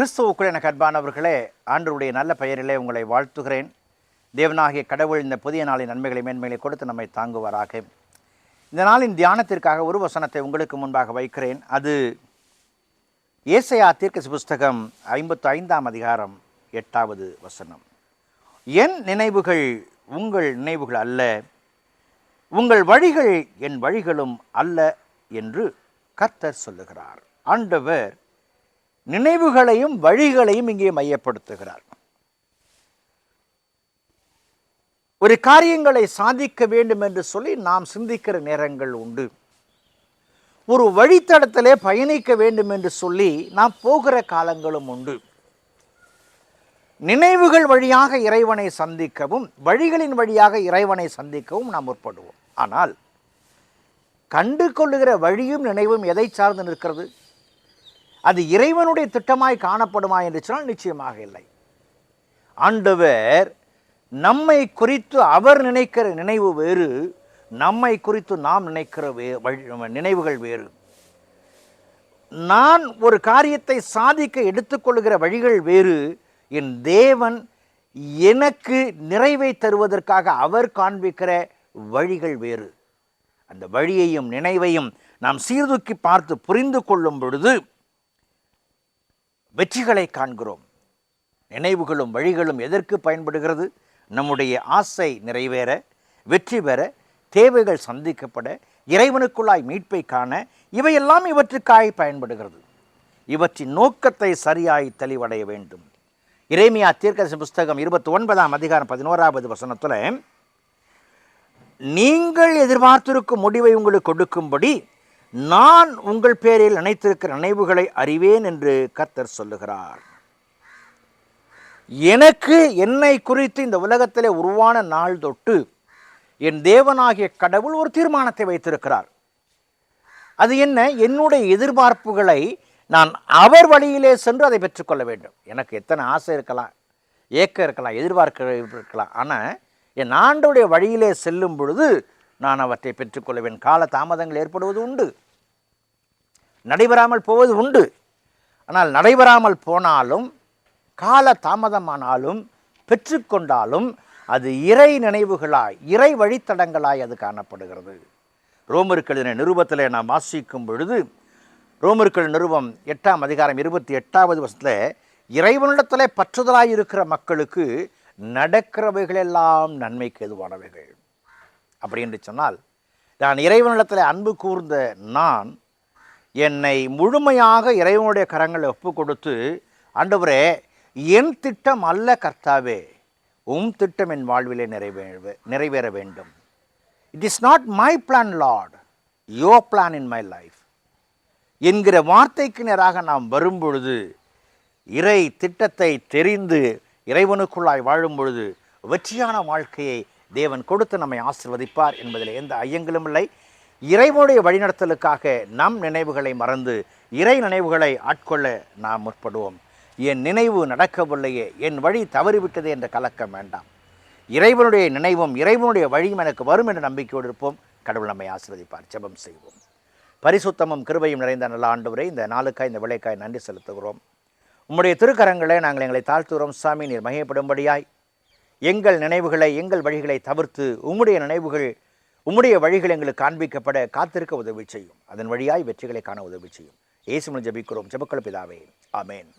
கிறிஸ்துவுக்குள் எனக்கு அன்பானவர்களே ஆண்டருடைய நல்ல பெயரிலே உங்களை வாழ்த்துகிறேன். தேவனாகிய கடவுள் இந்த புதிய நாளின் நன்மைகளை மேன்மைகளை கொடுத்து நம்மை தாங்குவாராக. இந்த நாளின் தியானத்திற்காக ஒரு வசனத்தை உங்களுக்கு முன்பாக வைக்கிறேன். அது ஏசையா தீர்க்கசி புஸ்தகம் ஐம்பத்து ஐந்தாம் அதிகாரம் எட்டாவது வசனம். என் நினைவுகள் உங்கள் நினைவுகள் அல்ல உங்கள் வழிகள் என் வழிகளும் அல்ல என்று கர்த்தர் சொல்லுகிறார். ஆண்டவர் நினைவுகளையும் வழிகளையும் இங்கே மையப்படுத்துகிறார். ஒரு காரியங்களை சாதிக்க வேண்டும் என்று சொல்லி நாம் சிந்திக்கிற நேரங்கள் உண்டு. ஒரு வழித்தடத்திலே பயணிக்க வேண்டும் என்று சொல்லி நாம் போகிற காலங்களும் உண்டு. நினைவுகள் வழியாக இறைவனை சந்திக்கவும் வழிகளின் வழியாக இறைவனை சந்திக்கவும் நாம் முற்படுவோம். ஆனால் கண்டு கொள்ளுகிற வழியும் நினைவும் எதை சார்ந்து நிற்கிறது? அது இறைவனுடைய திட்டமாய் காணப்படுமா என்று சொன்னால் நிச்சயமாக இல்லை. ஆண்டவர் நம்மை குறித்து அவர் நினைக்கிற நினைவு வேறு நம்மை குறித்து நாம் நினைக்கிற வே வழி நினைவுகள் வேறு. நான் ஒரு காரியத்தை சாதிக்க எடுத்துக்கொள்கிற வழிகள் வேறு. என் தேவன் எனக்கு நிறைவை தருவதற்காக அவர் காண்பிக்கிற வழிகள் வேறு. அந்த வழியையும் நினைவையும் நாம் சீர்தூக்கி பார்த்து புரிந்து கொள்ளும் பொழுது வெற்றிகளை காண்கிறோம். நினைவுகளும் வழிகளும் எதற்கு பயன்படுகிறது? நம்முடைய ஆசை நிறைவேற வெற்றி பெற தேவைகள் சந்திக்கப்பட இறைவனுக்குள்ளாய் மீட்பை காண இவையெல்லாம் இவற்றுக்காய் பயன்படுகிறது. இவற்றின் நோக்கத்தை சரியாய் தெளிவடைய வேண்டும். இறைமையா தீர்க்கதரிசி புஸ்தகம் இருபத்தி ஒன்பதாம் அதிகாரம் பதினோராவது வசனத்தில் நீங்கள் எதிர்பார்த்திருக்கும் முடிவை உங்களுக்கு கொடுக்கும்படி நான் உங்கள் பேரில் நினைத்திருக்கிற நினைவுகளை அறிவேன் என்று கர்த்தர் சொல்லுகிறார். எனக்கு என்னை குறித்து இந்த உலகத்திலே உருவான நாள் தொட்டு என் தேவனாகிய கடவுள் ஒரு தீர்மானத்தை வைத்திருக்கிறார். அது என்ன? என்னுடைய எதிர்பார்ப்புகளை நான் அவர் வழியிலே சென்று அதை பெற்றுக்கொள்ள வேண்டும். எனக்கு எத்தனை ஆசை இருக்கலாம் ஏக்கம் இருக்கலாம் எதிர்பார்க்க இருக்கலாம். ஆனால் என் ஆண்டுடைய வழியிலே செல்லும் பொழுது நான் அவற்றை பெற்றுக்கொள்வேன். கால தாமதங்கள் ஏற்படுவது உண்டு. நடைபெறாமல் போவது உண்டு. ஆனால் நடைபெறாமல் போனாலும் கால தாமதமானாலும் பெற்றுக்கொண்டாலும் அது இறை நினைவுகளாய் இறை வழித்தடங்களாய் அது காணப்படுகிறது. ரோமர்களின் நிருபத்தில் நாம் வாசிக்கும் பொழுது ரோமர்கள் நிருபம் எட்டாம் அதிகாரம் இருபத்தி எட்டாவது வருஷத்தில் இறைவனிடத்தில் பற்றுதலாய் இருக்கிற மக்களுக்கு நடக்கிறவைகளெல்லாம் நன்மைக்கு எதுவானவைகள் அப்படி என்று சொன்னால் நான் இறைவனிடத்தில் அன்பு கூர்ந்த நான் என்னை முழுமையாக இறைவனுடைய கரங்களை ஒப்பு கொடுத்து ஆண்டவரே என் திட்டம் அல்ல கர்த்தாவே உம் திட்டம் என் வாழ்விலே நிறைவே நிறைவேற வேண்டும். It is not my plan Lord your plan in my life என்கிற வார்த்தைக்கு நேராக நாம் வரும்பொழுது இறை திட்டத்தை தெரிந்து இறைவனுக்குள்ளாய் வாழும் பொழுது வெற்றியான வாழ்க்கையை தேவன் கொடுத்து நம்மை ஆசிர்வதிப்பார் என்பதில் எந்த ஐயங்களும் இல்லை. இறைவனுடைய வழிநடத்தலுக்காக நம் நினைவுகளை மறந்து இறை நினைவுகளை ஆட்கொள்ள நாம் முற்படுவோம். என் நினைவு நடக்கவில்லையே என் வழி தவறிவிட்டது என்ற கலக்கம் வேண்டாம். இறைவனுடைய நினைவும் இறைவனுடைய வழியும் எனக்கு வரும் என்ற நம்பிக்கையோடு இருப்போம். கடவுள் நம்மை ஆசிர்வதிப்பார். ஜெபம் செய்வோம். பரிசுத்தமும் கிருபையும் நிறைந்த நல்ல ஆண்டவரை இந்த நாளுக்காய் இந்த விளைக்காய் நன்றி செலுத்துகிறோம். உம்முடைய திருக்கரங்களை நாங்கள் எங்களை தாழ்த்துகிறோம். சாமி நீர் மகிமைப்படும்படியாய். எங்கள் நினைவுகளை எங்கள் வழிகளை தவிர்த்து உம்முடைய நினைவுகள் உம்முடைய வழிகள் எங்களுக்கு காண்பிக்கப்பட காத்திருக்க உதவி செய்யும். அதன் வழியாய் வெற்றிகளை காண உதவி செய்யும். இயேசுமன் ஜபிக்கிறோம். ஜெபக்கள் பிதாவே. ஆமேன்.